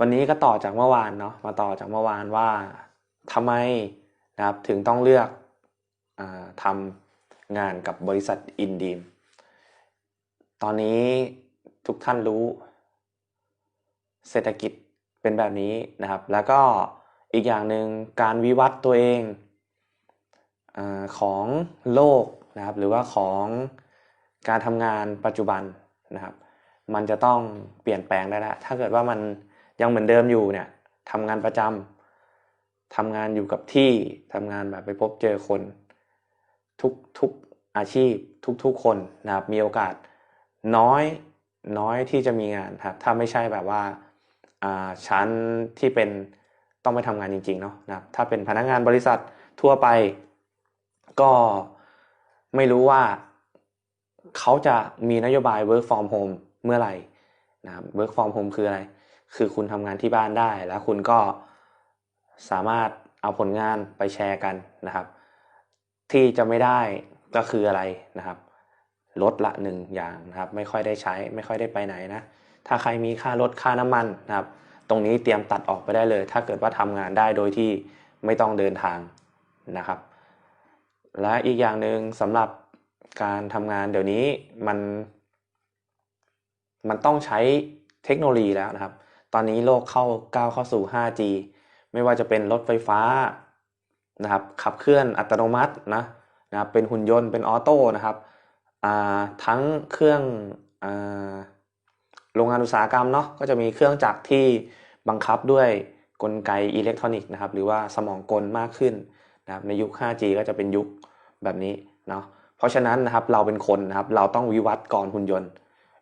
วันนี้ก็ต่อจากเมื่อวานเนาะมาต่อจากเมื่อวานว่าทำไมนะครับถึงต้องเลือกอทำงานกับบริษัทอินดีมตอนนี้ทุกท่านรู้ เศรษฐกิจเป็นแบบนี้นะครับ แล้วก็อีกอย่างหนึ่งการวิวัฒน์ตัวเองอของโลกนะครับ หรือว่าของการทำงานปัจจุบันนะครับ มันจะต้องเปลี่ยนแปลงได้แล้วถ้าเกิดว่ามัน ยังเหมือนเดิมอยู่เนี่ยทำงานประจำทำงานอยู่กับที่ทำงานแบบไปพบเจอคน ทุกทุกอาชีพทุกทุกคนนะครับมีโอกาสน้อยน้อยที่จะมีงานครับถ้าไม่ใช่แบบว่าชั้นที่เป็นต้องไปทำงานจริงๆเนาะนะครับถ้าเป็นพนักงานบริษัททั่วไป ก็ไม่รู้ว่าเขาจะมีนโยบาย work from home เมื่อไหร่นะครับ work from home คืออะไร คือคุณทำงานที่บ้านได้ แล้วคุณก็สามารถเอาผลงานไปแชร์กันนะครับ ที่จะไม่ได้ก็คืออะไรนะครับลดละหนึ่งอย่างนะครับ ไม่ค่อยได้ใช้ ไม่ค่อยได้ไปไหนนะ ถ้าใครมีค่ารถค่าน้ำมันนะครับ ตรงนี้เตรียมตัดออกไปได้เลย ถ้าเกิดว่าทำงานได้โดยที่ไม่ต้องเดินทางนะครับ และอีกอย่างหนึ่งสำหรับการทำงานเดี๋ยวนี้มัน มันต้องใช้เทคโนโลยีแล้วนะครับ ตอนนี้โลกเข้าก้าวเข้าสู่ 5G ไม่ว่าจะเป็นรถไฟฟ้านะครับขับเคลื่อนอัตโนมัตินะนะครับเป็นหุ่นยนต์เป็นออโต้นะครับทั้งเครื่องโรงงานอุตสาหกรรมเนาะก็จะมีเครื่องจักรที่บังคับด้วยกลไกอิเล็กทรอนิกส์นะครับหรือว่าสมองกลมากขึ้นนะครับในยุค 5G ก็จะเป็นยุคแบบนี้เนาะเพราะฉะนั้นนะครับเราเป็นคนนะครับเราต้องวิวัฒน์ก่อนหุ่นยนต์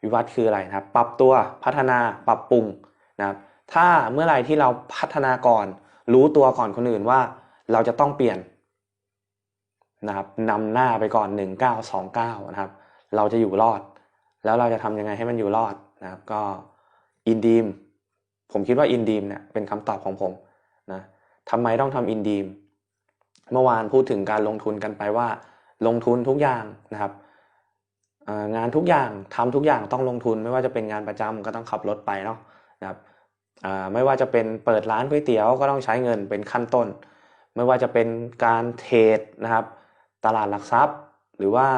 วิวัฒน์คืออะไรนะครับ ปรับตัวพัฒนาปรับปรุง นะครับถ้าเมื่อไหร่ที่เราพัฒนาก่อน รู้ตัวก่อนคนอื่นว่าเราจะต้องเปลี่ยนนะครับนำหน้าไปก่อน 1929นะครับเราจะอยู่รอด แล้วเราจะทำยังไงให้มันอยู่รอดนะครับก็อินดีมผมคิดว่าอินดีมเนี่ยเป็นคำตอบของผมนะทำไมต้องทำอินดีมเมื่อวานพูดถึงการลงทุนกันไปว่า ลงทุนทุกอย่างนะครับงานทุกอย่างทำทุกอย่างต้องลงทุนไม่ว่าจะเป็นงานประจำก็ต้องขับรถไปเนาะ นะครับไม่ว่าจะเป็นเปิดร้านก๋วยเตี๋ยวก็ต้องใช้เงินเป็นขั้นต้น ไม่ว่าจะเป็นการเทรดนะครับ ตลาดหลักทรัพย์ หรือว่า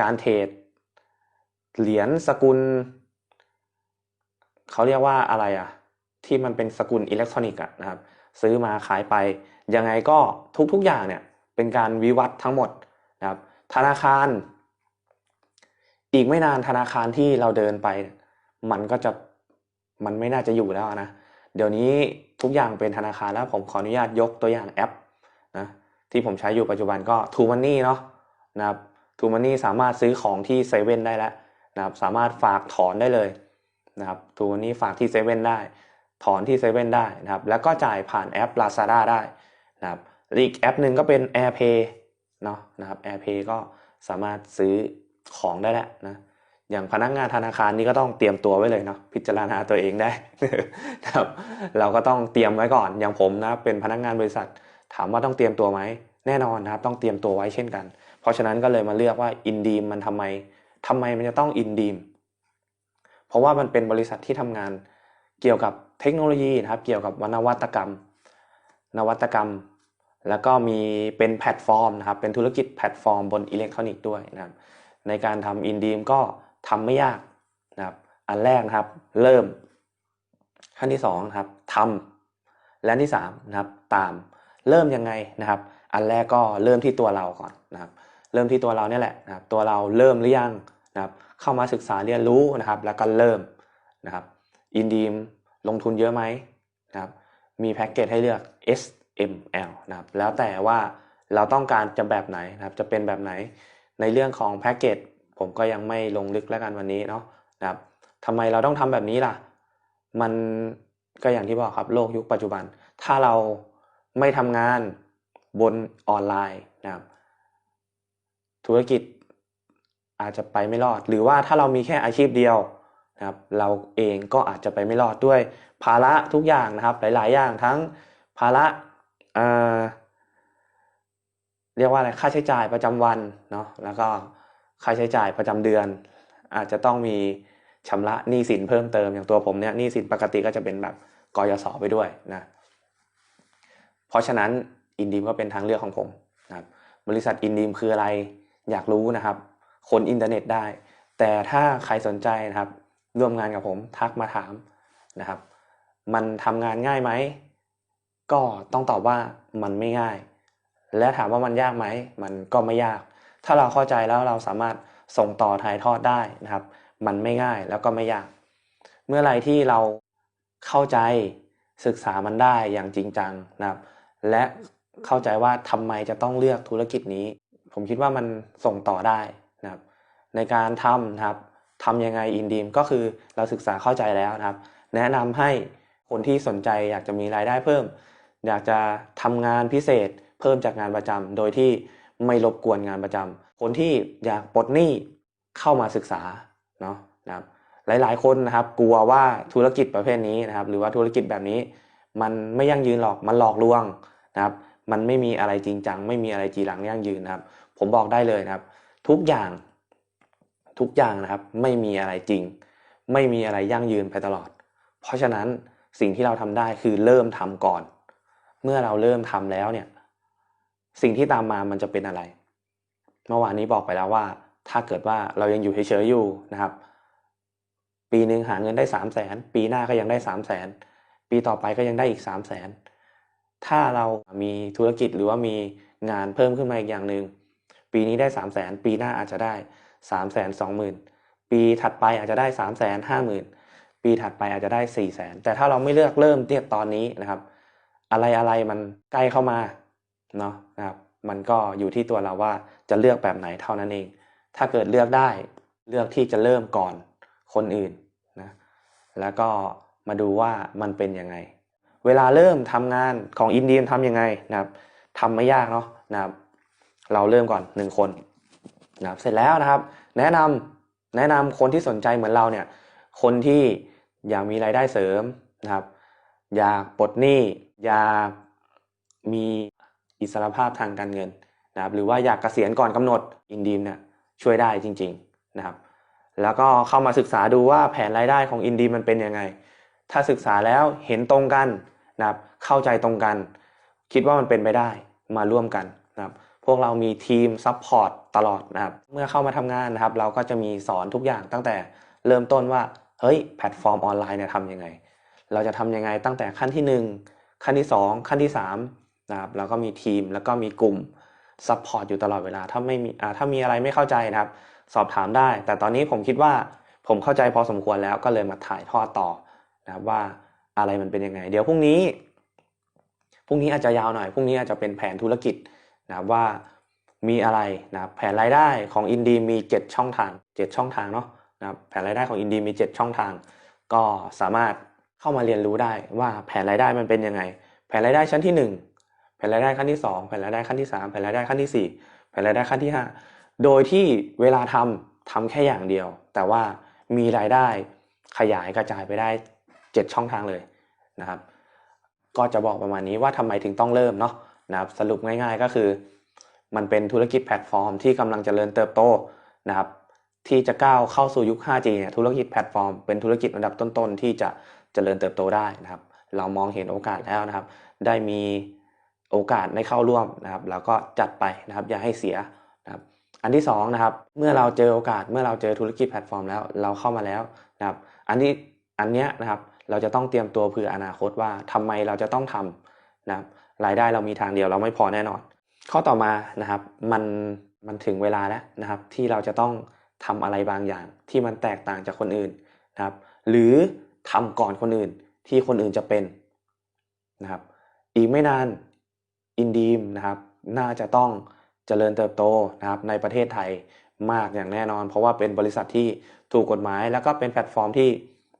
การเทรดเหรียญสกุล เขาเรียกว่าอะไรอะที่มันเป็นสกุลอิเล็กทรอนิกส์นะครับ ซื้อมาขายไปยังไงก็ทุกๆอย่างเนี่ยเป็นการวิวัฒน์ทั้งหมดนะครับ ธนาคาร อีกไม่นานธนาคารที่เราเดินไป มันก็จะ มันไม่น่าจะอยู่แล้วนะ เดี๋ยวนี้ทุกอย่างเป็นธนาคารแล้วผมขออนุญาตยกตัวอย่างแอปนะที่ผมใช้อยู่ปัจจุบันก็ t ูมันนี่เนาะนะครับ t ูมันนี่สามารถซื้อของที่เซเว่นได้แล้วนะครับสามารถฝากถอนได้เลยนะครับ t ูมันนี่ฝากที่เซเว่นได้ ถอนที่เซเว่นได้นะครับแล้วก็จ่ายผ่านแอป Lazada ได้นะครับอีกแอปหนึ่งก็เป็น AirPay เนาะนะครับ AirPay ก็สามารถซื้อของได้แล้วนะ อย่างพนักงานธนาคารนี่ก็ต้องเตรียมตัวไว้เลยเนาะพิจารณาตัวเองได้ครับเราก็ต้องเตรียมไว้ก่อน อย่างผมนะเป็นพนักงานบริษัท ถามว่าต้องเตรียมตัวไหมแน่นอนนะครับต้องเตรียมตัวไว้เช่นกัน เพราะฉะนั้นก็เลยมาเลือกว่าอินดีมมันทำไมทำไมมันจะต้องอินดีมเพราะว่ามันเป็นบริษัทที่ทำงานเกี่ยวกับเทคโนโลยีนะครับ เกี่ยวกับวนวัตกรรม นวัตกรรม แล้วก็มีเป็นแพลตฟอร์มนะครับเป็นธุรกิจแพลตฟอร์มบนอิเล็กทรอนิกส์ด้วยนะครับในการทำอินดีมก็ ทำไม่ยากนะครับ อันแรกนะครับ เริ่ม ขั้นที่2นะครับทำและที่3นะครับ ตาม เริ่มยังไงนะครับ อันแรกก็เริ่มที่ตัวเราก่อนนะครับ เริ่มที่ตัวเราเนี่ยแหละนะครับ ตัวเราเริ่มหรือยังนะครับ เข้ามาศึกษาเรียนรู้นะครับ แล้วก็เริ่มนะครับอินดีมลงทุนเยอะไหมนะครับ มีแพ็กเกจให้เลือก S M L นะครับ แล้วแต่ว่าเราต้องการจะแบบไหนนะครับ จะเป็นแบบไหนในเรื่องของแพ็กเกจ ผมก็ยังไม่ลงลึกแล้วกันวันนี้เนาะนะครับทำไมเราต้องทำแบบนี้ล่ะ มันก็อย่างที่บอกครับโลกยุคปัจจุบัน ถ้าเราไม่ทำงานบนออนไลน์นะครับ ธุรกิจอาจจะไปไม่รอด หรือว่าถ้าเรามีแค่อาชีพเดียวนะครับ เราเองก็อาจจะไปไม่รอดด้วย ภาระทุกอย่างนะครับ หลาย ๆ อย่างทั้งภาระเรียกว่าอะไรค่าใช้จ่ายประจำวันเนาะแล้วก็ ค่าใช้จ่ายประจำเดือน อาจจะต้องมีชำระหนี้สินเพิ่มเติมอย่างตัวผมเนี่ยหนี้สินปกติก็จะเป็นแบบกยศไปด้วยนะเพราะฉะนั้นอินดีมก็เป็นทางเลือกของผมนะครับบริษัทอินดีมคืออะไรอยากรู้นะครับ คนอินเทอร์เน็ตได้ แต่ถ้าใครสนใจนะครับ ร่วมงานกับผมทักมาถามนะครับ มันทำงานง่ายไหม ก็ต้องตอบว่ามันไม่ง่าย และถามว่ามันยากไหม มันก็ไม่ยาก ถ้าเราเข้าใจแล้วเราสามารถส่งต่อถ่ายทอดได้นะครับ มันไม่ง่ายแล้วก็ไม่ยาก เมื่อไรที่เราเข้าใจศึกษามันได้อย่างจริงจังนะครับ และเข้าใจว่าทำไมจะต้องเลือกธุรกิจนี้ ผมคิดว่ามันส่งต่อได้นะครับ ในการทำนะครับทำยังไงอินดีมก็คือเราศึกษาเข้าใจแล้วนะครับ แนะนำให้คนที่สนใจอยากจะมีรายได้เพิ่ม อยากจะทำงานพิเศษเพิ่มจากงานประจำโดยที่ ไม่รบกวนงานประจำคนที่อยากปลดหนี้เข้ามาศึกษาเนาะนะครับหลายๆ คนนะครับ กลัวว่าธุรกิจประเภทนี้นะครับ หรือว่าธุรกิจแบบนี้ มันไม่ยั่งยืนหรอกมันหลอกลวงนะครับ มันไม่มีอะไรจริงจัง ไม่มีอะไรจีรังยั่งยืนนะครับ ผมบอกได้เลยนะครับ ทุกอย่างทุกอย่างนะครับ ไม่มีอะไรจริง ไม่มีอะไรยั่งยืนไปตลอด เพราะฉะนั้นสิ่งที่เราทำได้คือเริ่มทำก่อน เมื่อเราเริ่มทำแล้วเนี่ย สิ่งที่ตามมามันจะเป็นอะไร เมื่อวานนี้บอกไปแล้วว่า ถ้าเกิดว่าเรายังอยู่เฉยๆอยู่นะครับ ปีหนึ่งหาเงินได้สามแสนปีหน้าก็ยังได้สามแสนปีต่อไปก็ยังได้อีกสามแสนถ้าเรามีธุรกิจหรือว่ามีงานเพิ่มขึ้นมาอีกอย่างหนึ่งปีนี้ได้สามแสนปีหน้าอาจจะได้สามแสนสองหมื่นปีถัดไปอาจจะได้สามแสนห้าหมื่นปีถัดไปอาจจะได้สี่แสนแต่ถ้าเราไม่เลือกเริ่มเนี่ยตอนนี้นะครับ อะไรอะไรมันใกล้เข้ามา เนาะนะครับมันก็อยู่ที่ตัวเราว่าจะเลือกแบบไหนเท่านั้นเอง ถ้าเกิดเลือกได้เลือกที่จะเริ่มก่อนคนอื่นนะแล้วก็มาดูว่ามันเป็นยังไง เวลาเริ่มทำงานของอินเดียทำยังไงนะครับทำไม่ยากเนาะนะครับ เราเริ่มก่อนหนึ่งคนนะครับเสร็จแล้วนะครับ แนะนำแนะนำคนที่สนใจเหมือนเราเนี่ย คนที่อยากมีรายได้เสริมนะครับ อยากปลดหนี้อยากมี อิสรภาพทางการเงินนะครับหรือว่าอยากเกษียณก่อนกำหนดอินดีมเนี่ยช่วยได้จริงๆนะครับแล้วก็เข้ามาศึกษาดูว่าแผนรายได้ของอินดีมมันเป็นยังไง ถ้าศึกษาแล้วเห็นตรงกันนะครับเข้าใจตรงกัน คิดว่ามันเป็นไปได้มาร่วมกันนะครับพวกเรามีทีมซัพพอร์ตตลอดนะครับเมื่อเข้ามาทำงานนะครับ เราก็จะมีสอนทุกอย่างตั้งแต่เริ่มต้นว่าเฮ้ยแพลตฟอร์มออนไลน์เนี่ยทำยังไง เราจะทำยังไงตั้งแต่ขั้นที่ 1 ขั้นที่ 2 ขั้นที่ 3 นะครับแล้วก็มีทีมแล้วก็มีกลุ่มซัพพอร์ตอยู่ตลอดเวลาถ้าไม่มีถ้ามีอะไรไม่เข้าใจนะครับ สอบถามได้ แต่ตอนนี้ผมคิดว่าผมเข้าใจพอสมควรแล้วก็เลยมาถ่ายทอดต่อนะครับว่าอะไรมันเป็นยังไง เดี๋ยวพรุ่งนี้พรุ่งนี้อาจจะยาวหน่อยพรุ่งนี้อาจจะเป็นแผนธุรกิจนะครับว่ามีอะไรนะครับแผนรายได้ของอินดีมี 7 ช่องทาง 7 ช่องทางเนาะนะครับแผนรายได้ของอินดีมี 7 ช่องทาง ก็สามารถเข้ามาเรียนรู้ได้ว่าแผนรายได้มันเป็นยังไง แผนรายได้ชั้นที่ 1 นรายได้ขั้นที่ 2 แผนรายได้ขั้นที่ 3 แผนรายได้ขั้นที่ 4 แผนรายได้ขั้นที่ 5 โดยที่เวลาทำทำแค่อย่างเดียว แต่ว่ามีรายได้ขยายกระจายไปได้ 7 ช่องทางเลยนะครับ ก็จะบอกประมาณนี้ว่าทำไมถึงต้องเริ่มเนาะนะครับสรุปง่ายๆก็คือ มันเป็นธุรกิจแพลตฟอร์มที่กำลังเจริญเติบโตนะครับที่จะก้าวเข้าสู่ยุค 5G เนี่ยธุรกิจแพลตฟอร์มเป็นธุรกิจอันดับต้นๆ ที่จะเจริญเติบโตได้นะครับ เรามองเห็นโอกาสแล้วนะครับ ได้มี โอกาสได้เข้าร่วมนะครับแล้วก็จัดไปนะครับอย่าให้เสียนะครับอันที่สองนะครับเมื่อเราเจอโอกาสเมื่อเราเจอธุรกิจแพลตฟอร์มแล้วเราเข้ามาแล้วนะครับอันนี้อันเนี้ยนะครับเราจะต้องเตรียมตัวเผื่ออนาคตว่าทำไมเราจะต้องทำนะครับรายได้เรามีทางเดียวเราไม่พอแน่นอน ข้อต่อมานะครับมันมันถึงเวลาแล้วนะครับที่เราจะต้องทำอะไรบางอย่างที่มันแตกต่างจากคนอื่นนะครับหรือทำก่อนคนอื่นที่คนอื่นจะเป็นนะครับอีกไม่นาน อินดีมนะครับน่าจะต้องเจริญเติบโตนะครับในประเทศไทยมากอย่างแน่นอน เพราะว่าเป็นบริษัทที่ถูกกฎหมาย แล้วก็เป็นแพลตฟอร์มที่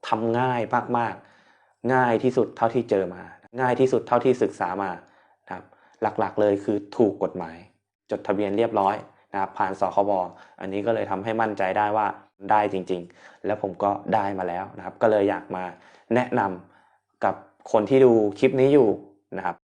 ทำง่ายมากๆ ง่ายที่สุดเท่าที่เจอมา ง่ายที่สุดเท่าที่ศึกษามานะครับหลักๆเลยคือถูกกฎหมาย จดทะเบียนเรียบร้อยนะครับผ่านสคบอันนี้ก็เลยทำให้มั่นใจได้ว่าได้จริงๆ แล้วผมก็ได้มาแล้วนะครับ ก็เลยอยากมาแนะนำกับคนที่ดูคลิปนี้อยู่นะครับ